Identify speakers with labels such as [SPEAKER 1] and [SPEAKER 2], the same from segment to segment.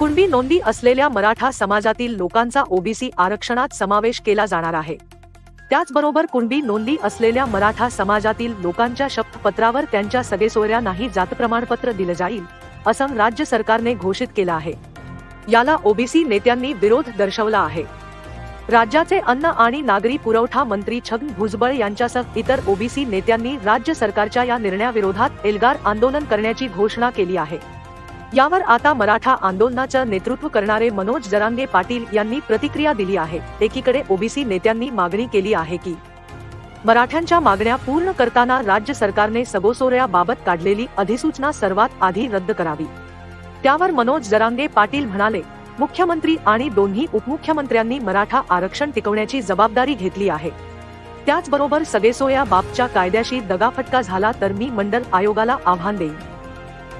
[SPEAKER 1] कुणबी नोंदी असलेल्या मराठा समाजातील लोकांचा ओबीसी आरक्षणात समावेश केला जाणार आहे. त्याचबरोबर कुणबी नोंदी असलेल्या मराठा समाजातील लोकांच्या शपथपत्रावर त्यांच्या सगेसोयऱ्यांनाही जात प्रमाणपत्र दिलं जाईल असं राज्य सरकारने घोषित केलं आहे. याला ओबीसी नेत्यांनी विरोध दर्शवला आहे. राज्याचे अन्न आणि नागरी पुरवठा मंत्री छगन भुजबळ यांच्यासह इतर ओबीसी नेत्यांनी राज्य सरकारच्या या निर्णयाविरोधात एल्गार आंदोलन करण्याची घोषणा केली आहे. यावर आता मराठा आंदोलनाचं नेतृत्व करणारे मनोज जरांगे पाटील यांनी प्रतिक्रिया दिली आहे. एकीकडे ओबीसी नेत्यांनी मागणी केली आहे की मराठ्यांच्या मागण्या पूर्ण करताना राज्य सरकारने सगोसोऱ्याबाबत काढलेली अधिसूचना सर्वात आधी रद्द करावी. त्यावर मनोज जरांगे पाटील म्हणाले मुख्यमंत्री आणि दोन्ही उपमुख्यमंत्र्यांनी मराठा आरक्षण टिकवण्याची जबाबदारी घेतली आहे. त्याचबरोबर सगेसोया बाबच्या कायद्याशी दगाफटका झाला तर मी मंडल आयोगाला आव्हान देईन.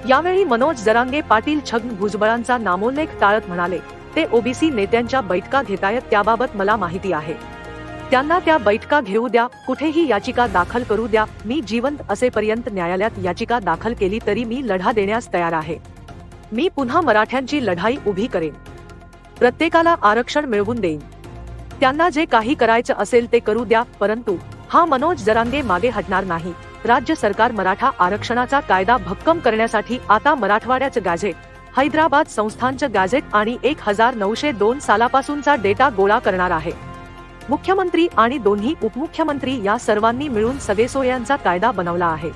[SPEAKER 1] यावेळी मनोज जरांगे पाटील छगन भुजबळांचा नामोल्लेख टाळत म्हणाले ते ओबीसी नेत्यांच्या बैठका घेतायत त्याबाबत मला माहिती आहे. त्यांना त्या बैठका घेऊ द्या कुठेही याचिका दाखल करू द्या मी जिवंत असेपर्यंत न्यायालयात याचिका दाखल केली तरी मी लढा देण्यास तयार आहे. मी पुन्हा मराठ्यांची लढाई उभी करेन. प्रत्येकाला आरक्षण मिळवून देईन. त्यांना जे काही करायचं असेल ते करू द्या परंतु हा मनोज जरांगे मागे हटणार नाही. राज्य सरकार मराठा आरक्षणाचा कायदा भक्कम करण्यासाठी आता मराठवाड्याचं गॅझेट हैदराबाद संस्थांचं गॅझेट आणि एक हजार नऊशे दोन सालापासूनचा डेटा गोळा करणार आहे. मुख्यमंत्री आणि दोन्ही उपमुख्यमंत्री या सर्वांनी मिळून सगेसोयांचा कायदा बनवला आहे.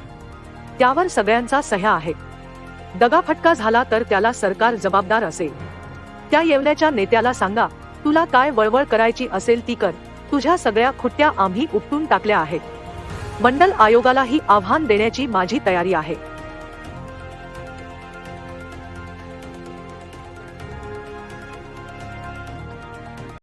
[SPEAKER 1] त्यावर सगळ्यांचा सह्या आहे. दगाफटका झाला तर त्याला सरकार जबाबदार असेल. त्या येवल्याच्या नेत्याला सांगा तुला काय वळवळ करायची असेल ती कर. तुझ्या सगळ्या खुट्ट्या आम्ही उपटून टाकल्या आहेत. मंडल आयोगालाही आव्हान देण्याची माझी तयारी आहे.